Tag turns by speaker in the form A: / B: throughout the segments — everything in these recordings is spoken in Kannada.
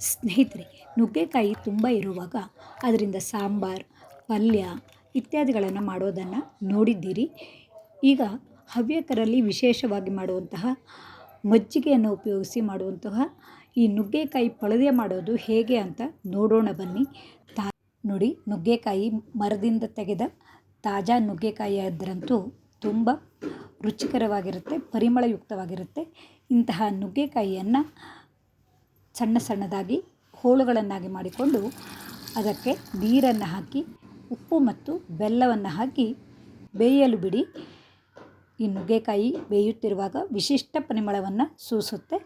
A: ಸ್ನೇಹಿತರೆ ನುಗ್ಗೆಕಾಯಿ ತುಂಬ ಇರುವಾಗ ಅದರಿಂದ ಸಾಂಬಾರು, ಪಲ್ಯ ಇತ್ಯಾದಿಗಳನ್ನು ಮಾಡೋದನ್ನು ನೋಡಿದ್ದೀರಿ. ಈಗ ಹವ್ಯಕರಲ್ಲಿ ವಿಶೇಷವಾಗಿ ಮಾಡುವಂತಹ ಮಜ್ಜಿಗೆಯನ್ನು ಉಪಯೋಗಿಸಿ ಮಾಡುವಂತಹ ಈ ನುಗ್ಗೆಕಾಯಿ ಪಳದೆ ಮಾಡೋದು ಹೇಗೆ ಅಂತ ನೋಡೋಣ ಬನ್ನಿ. ತಾ ನೋಡಿ, ನುಗ್ಗೆಕಾಯಿ ಮರದಿಂದ ತೆಗೆದ ತಾಜಾ ನುಗ್ಗೆಕಾಯಿ ಆದ್ರಂತೂ ತುಂಬ ರುಚಿಕರವಾಗಿರುತ್ತೆ, ಪರಿಮಳಯುಕ್ತವಾಗಿರುತ್ತೆ. ಇಂತಹ ನುಗ್ಗೆಕಾಯಿಯನ್ನು ಸಣ್ಣ ಸಣ್ಣದಾಗಿ ಹೋಳುಗಳನ್ನಾಗಿ ಮಾಡಿಕೊಂಡು ಅದಕ್ಕೆ ನೀರನ್ನು ಹಾಕಿ, ಉಪ್ಪು ಮತ್ತು ಬೆಲ್ಲವನ್ನು ಹಾಕಿ ಬೇಯಲು ಬಿಡಿ. ಈ ನುಗ್ಗೆಕಾಯಿ ಬೇಯುತ್ತಿರುವಾಗ ವಿಶಿಷ್ಟ ಪರಿಮಳವನ್ನು ಸೂಸುತ್ತೆ.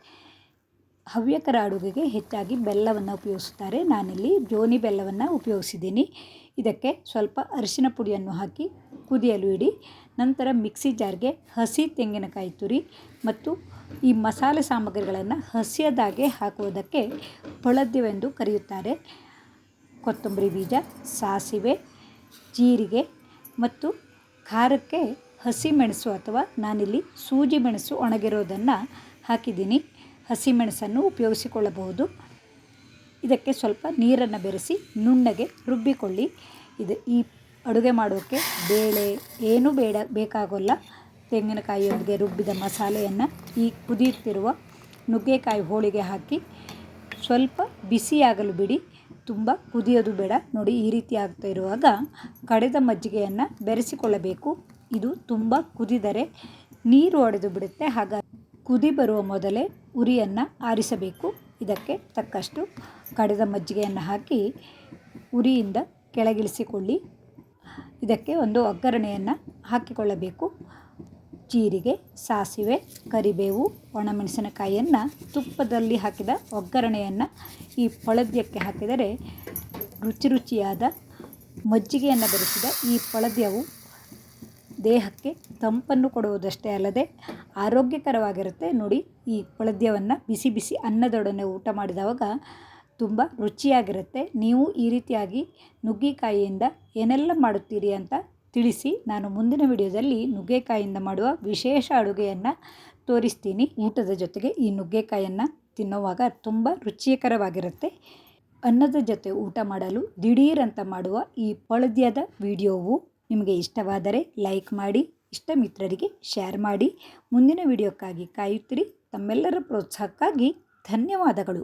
A: ಹವ್ಯಕರ ಅಡುಗೆಗೆ ಹೆಚ್ಚಾಗಿ ಬೆಲ್ಲವನ್ನು ಉಪಯೋಗಿಸುತ್ತಾರೆ. ನಾನಿಲ್ಲಿ ಜೋನಿ ಬೆಲ್ಲವನ್ನು ಉಪಯೋಗಿಸಿದ್ದೀನಿ. ಇದಕ್ಕೆ ಸ್ವಲ್ಪ ಅರಿಶಿನ ಪುಡಿಯನ್ನು ಹಾಕಿ ಕುದಿಯಲು ಇಡಿ. ನಂತರ ಮಿಕ್ಸಿ ಜಾರ್ಗೆ ಹಸಿ ತೆಂಗಿನಕಾಯಿ ತುರಿ ಮತ್ತು ಈ ಮಸಾಲೆ ಸಾಮಗ್ರಿಗಳನ್ನು ಹಸಿಯದಾಗೆ ಹಾಕುವುದಕ್ಕೆ ಪಳದ್ಯವೆಂದು ಕರೆಯುತ್ತಾರೆ. ಕೊತ್ತಂಬರಿ ಬೀಜ, ಸಾಸಿವೆ, ಜೀರಿಗೆ ಮತ್ತು ಖಾರಕ್ಕೆ ಹಸಿಮೆಣಸು ಅಥವಾ ನಾನಿಲ್ಲಿ ಸೂಜಿ ಮೆಣಸು ಒಣಗಿರೋದನ್ನು ಹಾಕಿದ್ದೀನಿ. ಹಸಿಮೆಣಸನ್ನು ಉಪಯೋಗಿಸಿಕೊಳ್ಳಬಹುದು. ಇದಕ್ಕೆ ಸ್ವಲ್ಪ ನೀರನ್ನು ಬೆರೆಸಿ ನುಣ್ಣಗೆ ರುಬ್ಬಿಕೊಳ್ಳಿ. ಇದು ಈ ಅಡುಗೆ ಮಾಡೋಕ್ಕೆ ಬೇಳೆ ಏನೂ ಬೇಡ, ಬೇಕಾಗೋಲ್ಲ. ತೆಂಗಿನಕಾಯಿಯೊಂದಿಗೆ ರುಬ್ಬಿದ ಮಸಾಲೆಯನ್ನು ಈ ಕುದಿಯುತ್ತಿರುವ ನುಗ್ಗೆಕಾಯಿ ಹೋಳಿಗೆ ಹಾಕಿ ಸ್ವಲ್ಪ ಬಿಸಿಯಾಗಲು ಬಿಡಿ. ತುಂಬ ಕುದಿಯೋದು ಬೇಡ. ನೋಡಿ, ಈ ರೀತಿ ಆಗ್ತಾ ಇರುವಾಗ ಕಡೆದ ಮಜ್ಜಿಗೆಯನ್ನು ಬೆರೆಸಿಕೊಳ್ಳಬೇಕು. ಇದು ತುಂಬ ಕುದಿದರೆ ನೀರು ಒಡೆದು ಬಿಡುತ್ತೆ. ಹಾಗಾಗಿ ಕುದಿ ಬರುವ ಮೊದಲೇ ಉರಿಯನ್ನು ಆರಿಸಬೇಕು. ಇದಕ್ಕೆ ತಕ್ಕಷ್ಟು ಕಡೆದ ಮಜ್ಜಿಗೆಯನ್ನು ಹಾಕಿ ಉರಿಯಿಂದ ಕೆಳಗಿಳಿಸಿಕೊಳ್ಳಿ. ಇದಕ್ಕೆ ಒಂದು ಒಗ್ಗರಣೆಯನ್ನು ಹಾಕಿಕೊಳ್ಳಬೇಕು. ಜೀರಿಗೆ, ಸಾಸಿವೆ, ಕರಿಬೇವು, ಒಣಮೆಣಸಿನಕಾಯಿಯನ್ನು ತುಪ್ಪದಲ್ಲಿ ಹಾಕಿದ ಒಗ್ಗರಣೆಯನ್ನು ಈ ಪಳದ್ಯಕ್ಕೆ ಹಾಕಿದರೆ ರುಚಿ ರುಚಿಯಾದ ಮಜ್ಜಿಗೆಯನ್ನು ಬೆರೆಸಿದ ಈ ಪಳದ್ಯವು ದೇಹಕ್ಕೆ ತಂಪನ್ನು ಕೊಡುವುದಷ್ಟೇ ಅಲ್ಲದೆ ಆರೋಗ್ಯಕರವಾಗಿರುತ್ತೆ. ನೋಡಿ ಈ ಪಳದ್ಯವನ್ನು ಬಿಸಿ ಬಿಸಿ ಅನ್ನದೊಡನೆ ಊಟ ಮಾಡಿದವಾಗ ತುಂಬ ರುಚಿಯಾಗಿರುತ್ತೆ. ನೀವು ಈ ರೀತಿಯಾಗಿ ನುಗ್ಗೆಕಾಯಿಯಿಂದ ಏನೆಲ್ಲ ಮಾಡುತ್ತೀರಿ ಅಂತ ತಿಳಿಸಿ ನಾನು ಮುಂದಿನ ವಿಡಿಯೋದಲ್ಲಿ ನುಗ್ಗೆಕಾಯಿಯಿಂದ ಮಾಡುವ ವಿಶೇಷ ಅಡುಗೆಯನ್ನು ತೋರಿಸ್ತೀನಿ. ಊಟದ ಜೊತೆಗೆ ಈ ನುಗ್ಗೆಕಾಯಿಯನ್ನು ತಿನ್ನುವಾಗ ತುಂಬ ರುಚಿಕರವಾಗಿರುತ್ತೆ. ಅನ್ನದ ಜೊತೆ ಊಟ ಮಾಡಲು ದಿಢೀರಂತ ಮಾಡುವ ಈ ಪಳದ್ಯದ ವಿಡಿಯೋವು ನಿಮಗೆ ಇಷ್ಟವಾದರೆ ಲೈಕ್ ಮಾಡಿ ಇಷ್ಟ ಮಿತ್ರರಿಗೆ ಶೇರ್ ಮಾಡಿ. ಮುಂದಿನ ವಿಡಿಯೋಕ್ಕಾಗಿ ಕಾಯುತ್ತಿರಿ. ತಮ್ಮೆಲ್ಲರ ಪ್ರೋತ್ಸಾಹಕ್ಕಾಗಿ ಧನ್ಯವಾದಗಳು.